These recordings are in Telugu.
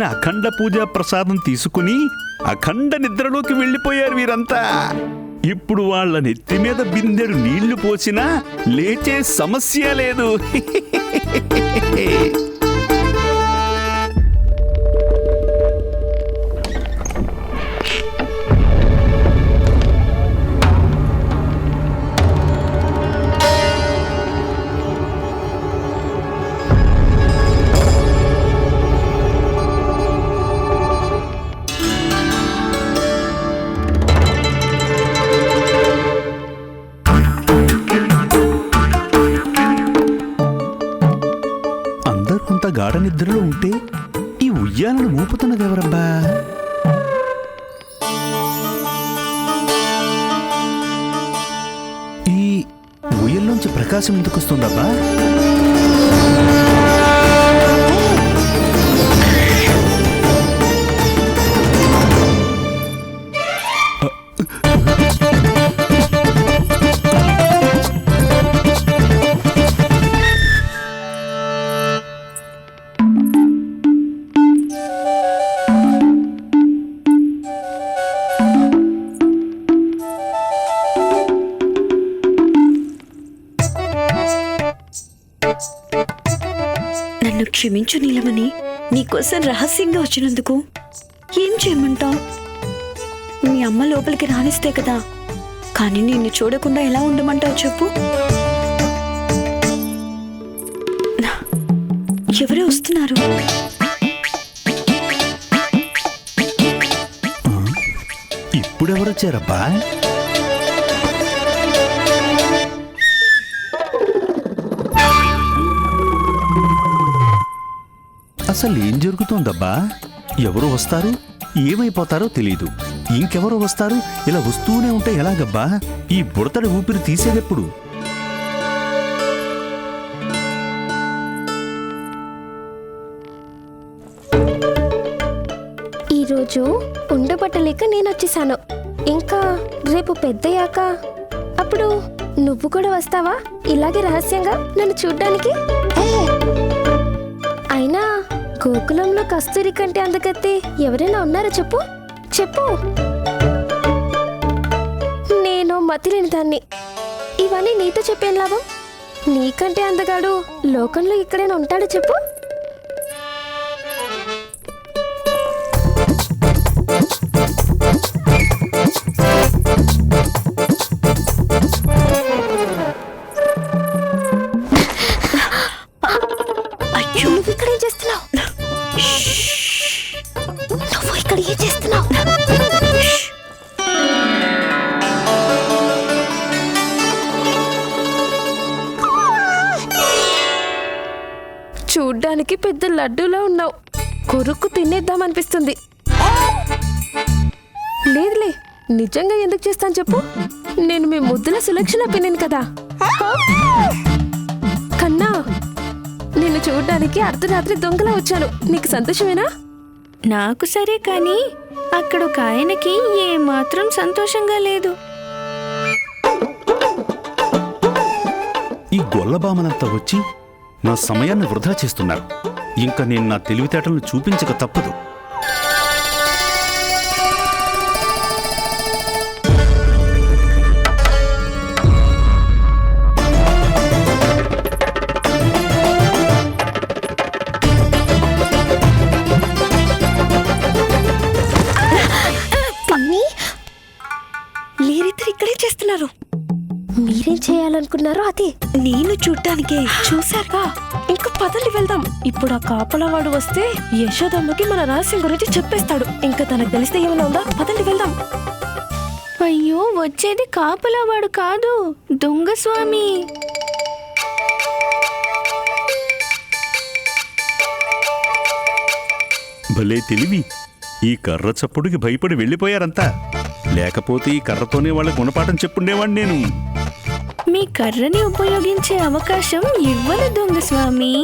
ఇచ్చిన అఖండ పూజా ప్రసాదం తీసుకుని అఖండ నిద్రలోకి వెళ్ళిపోయారు వీరంతా. ఇప్పుడు వాళ్ళ నెత్తి మీద బిందెడు నీళ్ళు పోసినా లేచే సమస్య లేదు. నిద్రలో ఉంటే ఈ ఉయ్యాలను మోపుతున్నది ఎవరబ్బా? ఈ ఉయ్యల్లోంచి ప్రకాశం ఎందుకు వస్తుందబ్బా నన్ను నీలమని నీకోసం రహస్యంగా వచ్చినందుకు ఏం చేయమంటావు? మీ అమ్మ లోపలికి రానిస్తే కదా. కానీ నిన్ను చూడకుండా ఎలా ఉండమంటావు చెప్పు. ఎవరో వస్తున్నారు. ఇప్పుడెవరొచ్చారబ్బా? అసలు ఏం జరుగుతోందబ్బా? ఎవరు వస్తారు? ఏమైపోతారో తెలీదు. ఇంకెవరు వస్తారు? ఇలా వస్తూనే ఉంటే ఎలాగబ్బా? ఈ బుడతడి ఊపిరి తీసేదెప్పుడు? ఈరోజు ఉండబట్టలేక నేను వచ్చేసాను ఇంకా రేపు పెద్దయ్యాక అప్పుడు నువ్వు కూడా వస్తావా? ఇలాగే రహస్యంగా నన్ను చూడ్డానికి? గోకులంలో కస్తూరి కంటే అందకత్తి ఎవరైనా ఉన్నారో చెప్పు? చెప్పు. నేను మతిలేని దాన్ని. ఇవన్నీ నీతో చెప్పేం లాభం? నీకంటే అందగాడు లోకంలో ఎక్కడైనా ఉంటాడు చెప్పు? చూడ్డానికి పెద్ద లడ్డూలా ఉన్నావు. కొరుక్కు తినేద్దామనిపిస్తుంది. లేదులే నిజంగా ఎందుకు చేస్తాను చెప్పు. నేను మీ ముద్దుల సులక్షణ పిన్నాను కదా. కన్నా నిన్ను చూడ్డానికి అర్ధరాత్రి దొంగలా వచ్చాను. నీకు సంతోషమేనా? నాకు సరే కానీ అక్కడ ఒక ఆయనకి ఏమాత్రం సంతోషంగా లేదు. ఈ గొల్లబామనంతా వచ్చి నా సమయాన్ని వృధా చేస్తున్నారు. ఇంకా నేను నా తెలివితేటలను చూపించక తప్పదు. మీరిద్దరు ఇక్కడే చేస్తున్నారు. మీరేం చేయాలనుకున్నారో అదే. నేను చూడ్డానికే. చూశాక ఇంకా పదండి వెళ్దాం. ఇప్పుడు ఆ కాపలా వాడు వస్తే యశోదమ్మకి మన రహస్యం గురించి చెప్పేస్తాడు. ఇంకా తనకు తెలిస్తే ఏమైనా ఉందా? పదండి వెళ్దాం. అయ్యో వచ్చేది కాపలావాడు కాదు. దొంగ స్వామి. భలే తెలివి. ఈ కర్ర చప్పుడుకి భయపడి వెళ్ళిపోయారంతా. లేకపోతే ఈ కర్రతోనే వాళ్ళ గుణపాఠం చెప్పుండేవాడిని నేను. మీ కర్రని ఉపయోగించే అవకాశం ఇవ్వను దొంగ స్వామి.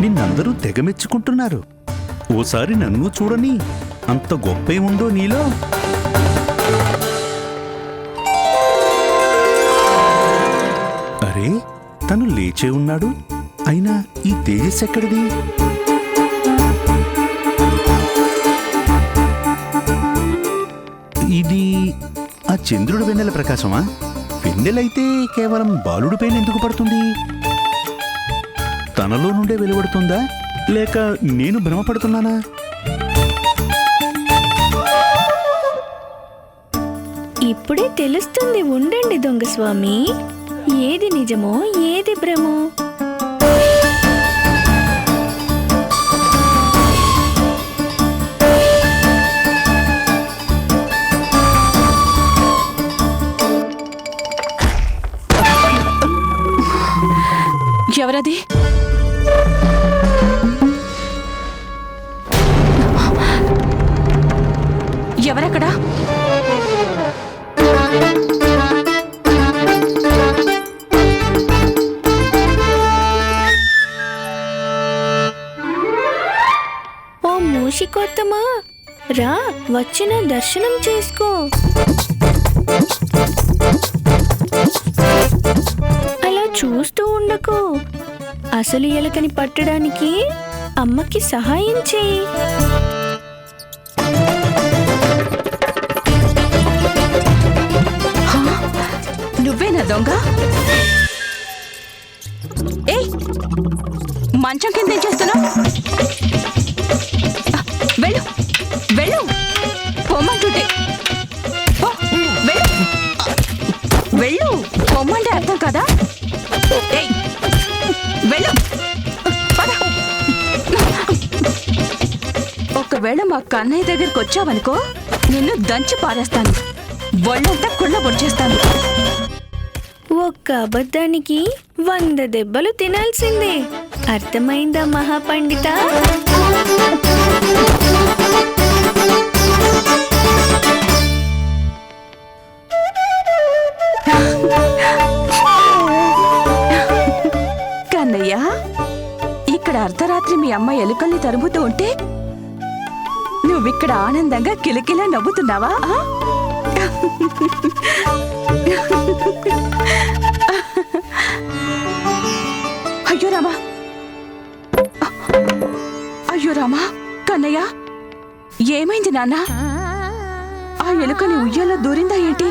నిన్నందరూ తెగమెచ్చుకుంటున్నారు. ఓసారి నన్ను చూడని అంత గొప్ప ఉందో నీలో? అరే తను లేచే ఉన్నాడు. అయినా ఈ తేజస్ ఎక్కడిది? ఇది ఆ చంద్రుడు వెన్నెల ప్రకాశమా? వెన్నెలైతే కేవలం బాలుడి పైన ఎందుకు పడుతుంది? తనలో నుండే వెలువడుతుందా? లేక నేను భ్రమపడుతున్నానా? ఇప్పుడే తెలుస్తుంది ఉండండి దొంగ స్వామి. ఏది నిజమో ఏది భ్రమో? ఎవరది? వచ్చిన దర్శనం చేసుకో. అలా చూస్తూ ఉండకు. అసలు ఎలకని పట్టడానికి అమ్మకి సహాయం చేయి. నువ్వేనా దొంగ? ఏ మంచం కింద ఏం చేస్తున్నావు? మా కన్నయ్య దగ్గరికి వచ్చావనుకో నిన్ను దంచి పారేస్తాను. ఒళ్ళంతా కుళ్ళ పొడిచేస్తాను ఒక్క అబద్ధానికి వంద దెబ్బలు తినాల్సిందే. అర్థమైందా మహాపండిత? కన్నయ్య ఇక్కడ అర్ధరాత్రి మీ అమ్మ ఎలుకల్ని తరుముతూ ఉంటే నువ్విక్కడ ఆనందంగా కిలకిలా నవ్వుతున్నావా? అయ్యో రామా. అయ్యో రామా కన్నయ్య ఏమైంది నాన్న? ఆ ఎలుకని ఉయ్యాలో దూరిందా ఏంటి?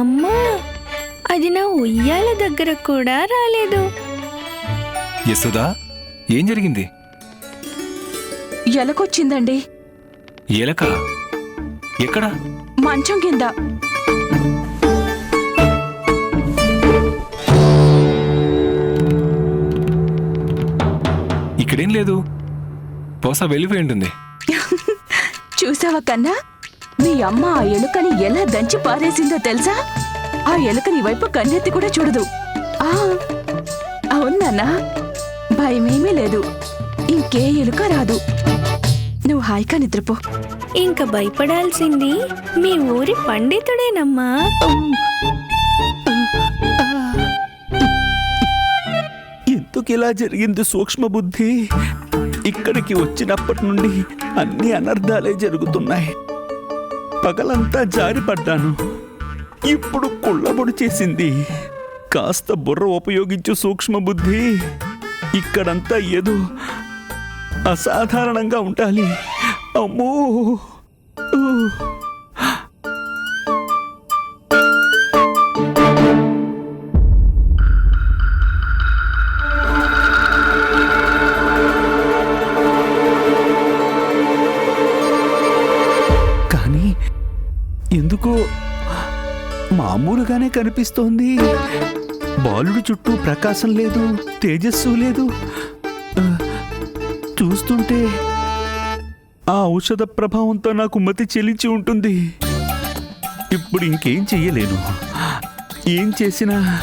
అమ్మా అది నా ఉయ్యాల దగ్గర కూడా రాలేదు. యశోదా ఏం జరిగింది? ఎలకొచ్చిందండి. ఎలక? ఎక్కడ? మంచం కింద. ఇక్కడేం లేదు. బహుశా వెళ్ళిపోయి ఉంటుంది. చూసావా కన్నా? మీ అమ్మ ఆ ఎలుకని ఎలా దంచి పారేసిందో తెలుసా? ఆ ఎలుకని వైపు కన్నెత్తి కూడా చూడదు. ఆ అవునాన్నా భయమేమీ లేదు. ఇంకే ఎలుక రాదు. నువ్వు హాయిగా నిద్రపో. ఇంక భయపడాల్సింది మీ ఊరి పండితుడేనమ్మా. ఎందుకు ఇలా జరిగింది సూక్ష్మ బుద్ధి? ఇక్కడికి వచ్చినప్పటి నుండి అన్ని అనర్థాలే జరుగుతున్నాయి. పగలంతా జారిపడ్డాను ఇప్పుడు కుళ్ళబొడి చేసింది. కాస్త బుర్ర ఉపయోగించు సూక్ష్మ బుద్ధి. ఇక్కడంతా ఏదో అసాధారణంగా ఉండాలి. అమ్మో! కానీ ఎందుకో మామూలుగానే కనిపిస్తోంది. బాలుడి చుట్టూ ప్రకాశం లేదు తేజస్సు లేదు. చూస్తుంటే ఆ ఔషధ ప్రభావంతో నాకు మతి చెలించి ఉంటుంది. ఇప్పుడు ఇంకేం చెయ్యలేను. ఏం చేసినా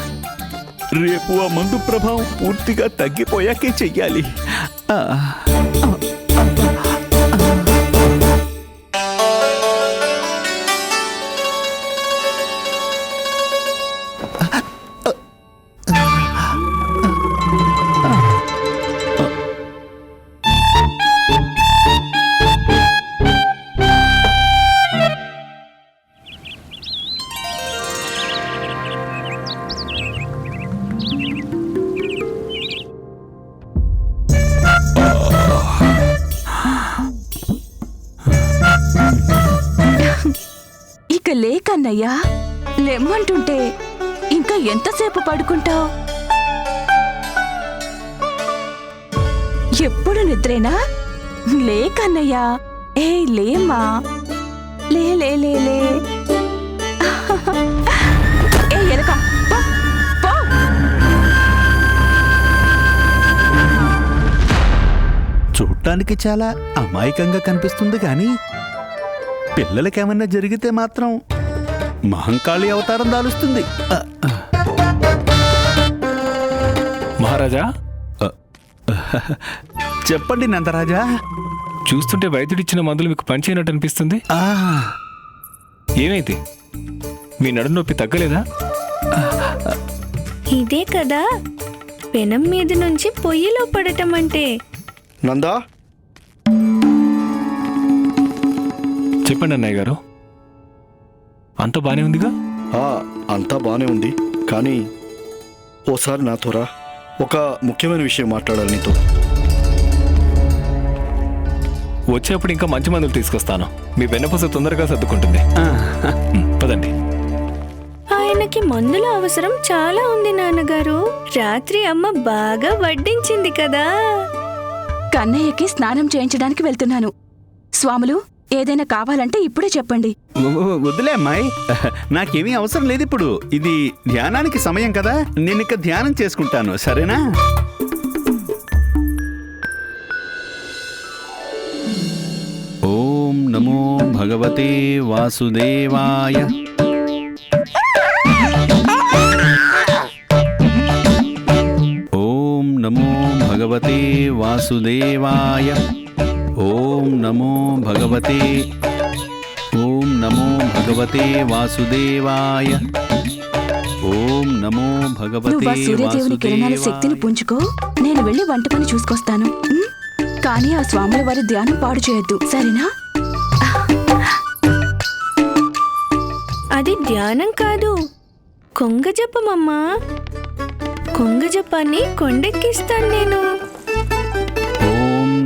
రేపు ఆ మందు ప్రభావం పూర్తిగా తగ్గిపోయాకే చెయ్యాలి. పడుకుంటావు? ఎప్పుడు నిద్రేనా? లే కన్నయ్యా. ఏ లేమ్మా. లే లే లే లే. ఏ చూడటానికి చాలా అమాయకంగా కనిపిస్తుంది కానీ పిల్లలకేమన్నా జరిగితే మాత్రం మహంకాళి అవతారం దాలుస్తుంది. మహారాజా చెప్పండి నందరాజా. చూస్తుంటే వైద్యుడిచ్చిన మందులు మీకు పనిచేయనట్టు అనిపిస్తుంది? ఆ, ఏమైంది? మీ నడుము నొప్పి తగ్గలేదా? ఇదే కదా పెనం మీద నుంచి పొయ్యిలో పడటం అంటే. నందా? చెప్పండి అన్నయ్య గారు. అంత బానే ఉందిగా? ఆ, అంతా బానే ఉంది కానీ ఓసారి నాతో రా ఒక ముఖ్యమైన విషయం మాట్లాడాలి నీతో. వచ్చేప్పుడు ఇంకా మంచి మందులు తీసుకొస్తాను. మీ వెన్నపూస తొందరగా సర్దుకుంటుంది. పదండి. ఆయనకి మందుల అవసరం చాలా ఉంది నాన్నగారు. రాత్రి అమ్మ బాగా వడ్డించింది కదా. కన్నయ్యకి స్నానం చేయించడానికి వెళ్తున్నాను. స్వాములు ఏదైనా కావాలంటే ఇప్పుడే చెప్పండి. వ- వద్దులే అమ్మాయి. నాకేమీ అవసరం లేదు ఇప్పుడు. ఇది ధ్యానానికి సమయం కదా. నేను ఇక ధ్యానం చేసుకుంటాను. సరేనా? ఓం నమో భగవతే వాసుదేవాయ. ఓం నమో భగవతే వాసుదేవాయ. ఓం నమో భగవతే. ఓం నమో భగవతే వాసుదేవాయ. ఓం నమో భగవతే నువ్వు ఆ సూర్యదేవుని కిరణాల శక్తిని పుంజుకో. నేను వెళ్ళి వంట పని చూసుకొస్తాను. ఉమ్? కానీ ఆ స్వాముల వారి ధ్యానం పాడు చేయొద్దు. సరేనా? అది ధ్యానం కాదు. కొంగ జపమమ్మా. కొంగ జపాన్ని కొండెక్కిస్తాను నేను.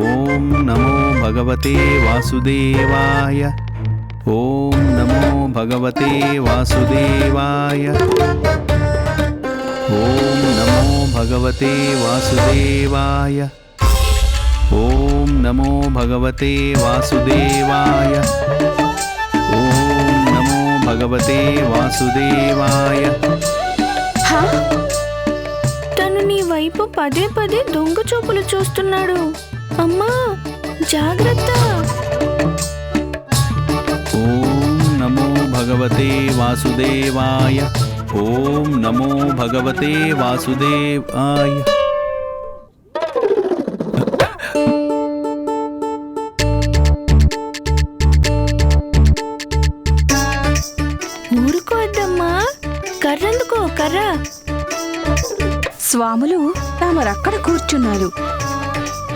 ఓం నమో భగవతే వాసుదేవాయ. ఓం నమో భగవతే వాసుదేవాయ. ఓం నమో భగవతే వాసుదేవాయ. ఓం నమో భగవతే వాసుదేవాయ. ఓం నమో భగవతే వాసుదేవాయ. తను నీ వైపు పదే పదే దొంగ చూపులు చూస్తున్నాడు. అమ్మా జాగ్రత్త. ఓం నమో భగవతే వాసుదేవాయ ఓం నమో భగవతే వాసుదేవాయ. ఊరుకోవద్దమ్మా కర్రందుకో కర్ర. స్వాములు తామరక్కడ కూర్చున్నారు.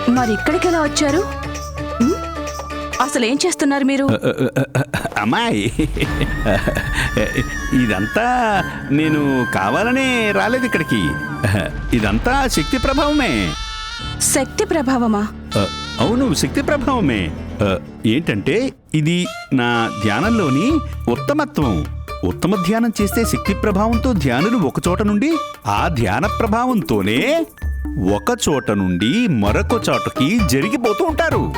మరి ఇక్కడికి ఎలా వచ్చారు? అసలు ఏం చేస్తున్నారు మీరు? అమ్మాయి. ఇదంతా నేను కావాలనే రాలేదు ఇక్కడికి. ఇదంతా శక్తి ప్రభావమే. శక్తి ప్రభావమా? అవును శక్తి ప్రభావమే. ఏంటంటే ఇది నా ధ్యానంలోని ఉత్తమత్వం. ఉత్తమ ధ్యానం చేస్తే శక్తి ప్రభావంతో ధ్యానులు ఒక చోట నుండి ఆ ధ్యాన ప్రభావంతోనే ఒక చోట నుండి మరొక చోటకి జరిగిపోతూ ఉంటారు.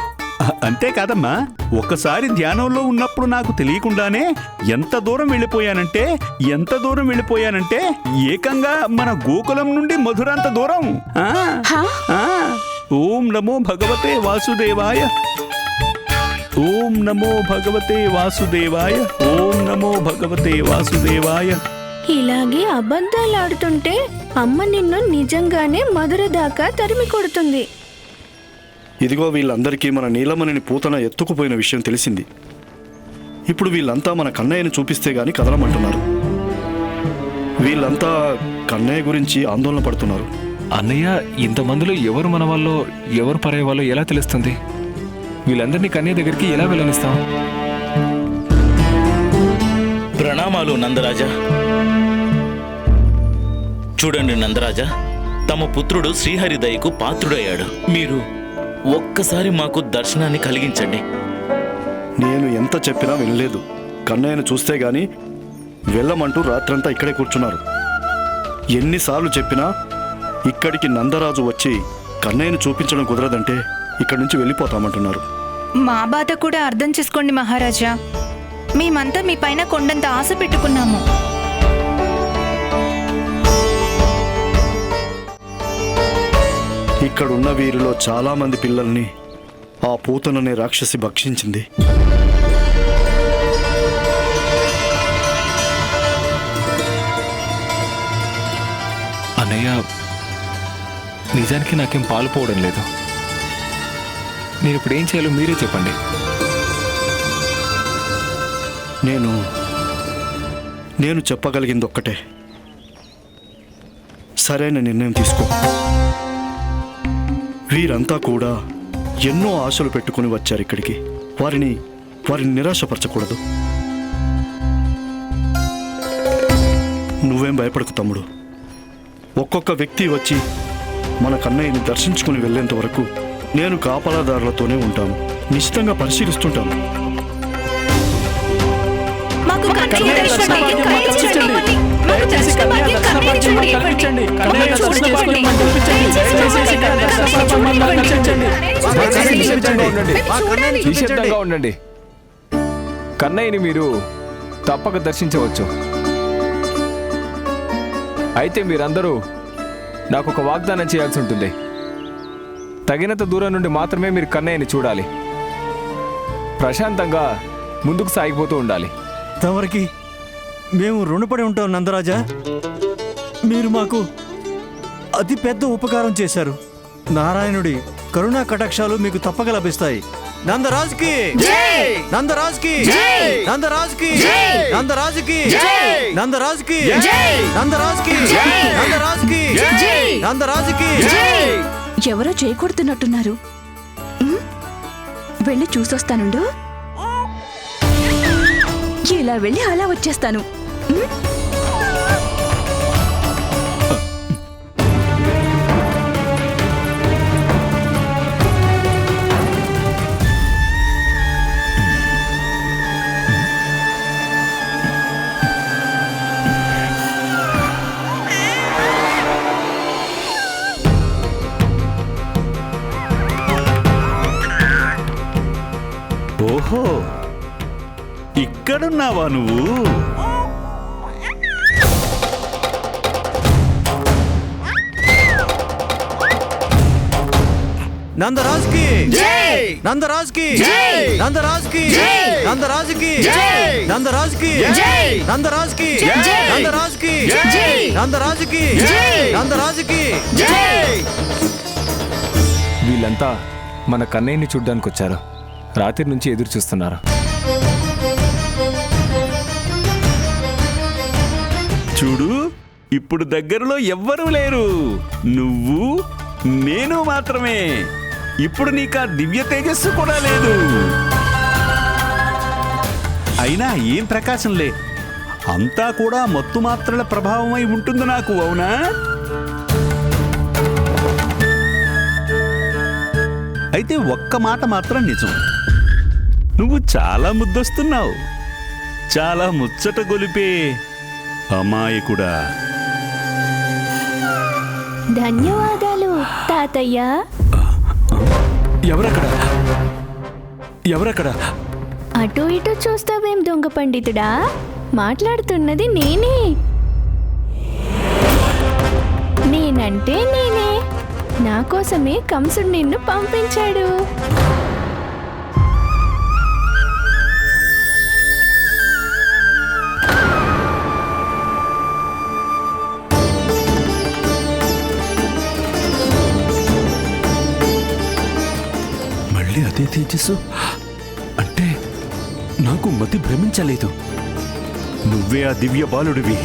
అంతేకాదమ్మా ఒకసారి ధ్యానంలో ఉన్నప్పుడు నాకు తెలియకుండానే ఎంత దూరం వెళ్ళిపోయానంటే ఎంత దూరం వెళ్ళిపోయానంటే ఏకంగా మన గోకులం నుండి మధురంత దూరం. ఓం నమో భగవతే వాసుదేవాయ. ఓం నమో భగవతే వాసుదేవాయ. ఓం నమో భగవతే వాసుదేవాయ. ఇలాగే అబద్ధాలు ఆడుతుంటే అమ్మ నిన్ను నిజంగానే మధుర దాకా తరిమి కొడుతుంది. ఇదిగో వీళ్ళందరికీ మన నీలమణిని పూతన ఎత్తుకుపోయిన విషయం తెలిసింది. ఇప్పుడు వీళ్ళంతా మన కన్నయ్యని చూపిస్తే గాని కదలమంటున్నారు. వీళ్ళంతా కన్నయ్య గురించి ఆందోళన పడుతున్నారు. అన్నయ్య ఇంతమందిలో ఎవరు మన వాళ్ళు ఎవరు పరే వాళ్ళు ఎలా తెలుస్తుంది? వీళ్ళందరినీ కన్నయ్య దగ్గరికి ఎలా వెళ్ళనిస్తాం? ప్రణామాలు నందరాజా. చూడండి నందరాజా తమ పుత్రుడు శ్రీహరి దయకు పాత్రుడయ్యాడు. మీరు ఒక్కసారి మాకు దర్శనాన్ని కలిగించండి. నేను ఎంత చెప్పినా వినలేదు. కన్నయ్యను చూస్తే గాని వెళ్ళమంటూ రాత్రంతా ఇక్కడే కూర్చున్నారు. ఎన్నిసార్లు చెప్పినా ఇక్కడికి నందరాజు వచ్చి కన్నయ్యను చూపించడం కుదరదంటే ఇక్కడి నుంచి వెళ్ళిపోతామంటున్నారు. మా బాధ కూడా అర్థం చేసుకోండి మహారాజా. మేమంతా మీ పైన కొండంత ఆశ పెట్టుకున్నాము. ఇక్కడున్న వీరిలో చాలా మంది పిల్లల్ని ఆ పూతననే రాక్షసి భక్షించింది. అన్నయ్య నిజానికి నాకేం పాలు పోవడం లేదు. నేను ఇప్పుడు ఏం చేయాలో మీరే చెప్పండి. నేను నేను చెప్పగలిగింది ఒక్కటే సరైన నిర్ణయం తీసుకో. వీరంతా కూడా ఎన్నో ఆశలు పెట్టుకుని వచ్చారు ఇక్కడికి వారిని వారిని నిరాశపరచకూడదు నువ్వేం భయపడకు తమ్ముడు ఒక్కొక్క వ్యక్తి వచ్చి మన కన్నయ్యని దర్శించుకుని వెళ్ళేంత వరకు నేను కాపలాదారులతోనే ఉంటాను నిశ్చితంగా పరిశీలిస్తుంటాను మాకు కన్నయ్య నిశ్శబ్దంగా ఉండండి. కన్నయ్యని మీరు తప్పక దర్శించవచ్చు. అయితే మీరందరూ నాకు ఒక వాగ్దానం చేయాల్సి ఉంటుంది. తగినంత దూరం నుండి మాత్రమే మీరు కన్నయ్యని చూడాలి. ప్రశాంతంగా ముందుకు సాగిపోతూ ఉండాలి. తమరికి మేము రుణపడి ఉంటాం నందరాజా. మీరు మాకు అతి పెద్ద ఉపకారం చేశారు. నారాయణుడి కరుణా కటాక్షాలు మీకు తప్పక లభిస్తాయి. నందరాజుకి! నందరాజుకి! నందరాజుకి! నందరాజుకి! నందరాజుకి! నందరాజుకి! నందరాజుకి! నందరాజుకి! ఎవరో చేయకూడుతున్నట్టున్నారు ఉమ్, వెళ్ళి చూసొస్తానుండు? ఇలా వెళ్ళి అలా వచ్చేస్తాను. ఓహో. ఇక్కడున్నావా నువ్వు? నందరాజుకి. నందరాజుకి. నందరాజుకి. నందరాజుకి. నందరాజుకి. నందరాజుకి. నందరాజుకి. నందరాజుకి. నందరాజుకి. వీళ్ళంతా మన కన్నయ్యని చూడ్డానికి వచ్చారు రాత్రి నుంచి ఎదురు చూస్తున్నారు. చూడు ఇప్పుడు దగ్గరలో ఎవ్వరూ లేరు. నువ్వు నేను మాత్రమే. ఇప్పుడు నీకు ఆ దివ్య తేజస్సు కూడా లేదు. అయినా ఏం ప్రకాశంలే అంతా కూడా మత్తు మాత్రల ప్రభావమై ఉంటుంది నాకు అవునా? అయితే ఒక్క మాట మాత్రం నిజం. నువ్వు చాలా ముద్దొస్తున్నావు. చాలా ముచ్చట గొలిపే అమాయకుడా. ధన్యవాదాలు తాతయ్య. ఎవరక్కడ? ఎవరక్కడ? అటు ఇటు చూస్తావేం దొంగ పండితుడా? మాట్లాడుతున్నది నేనే. నేనంటే నేనే. నా కోసమే కంసుడు నిన్ను పంపించాడు. మళ్ళీ అదే తేజస్సు అంటే నాకు మతి భ్రమించలేదు. నువ్వే ఆ దివ్య బాలుడివి.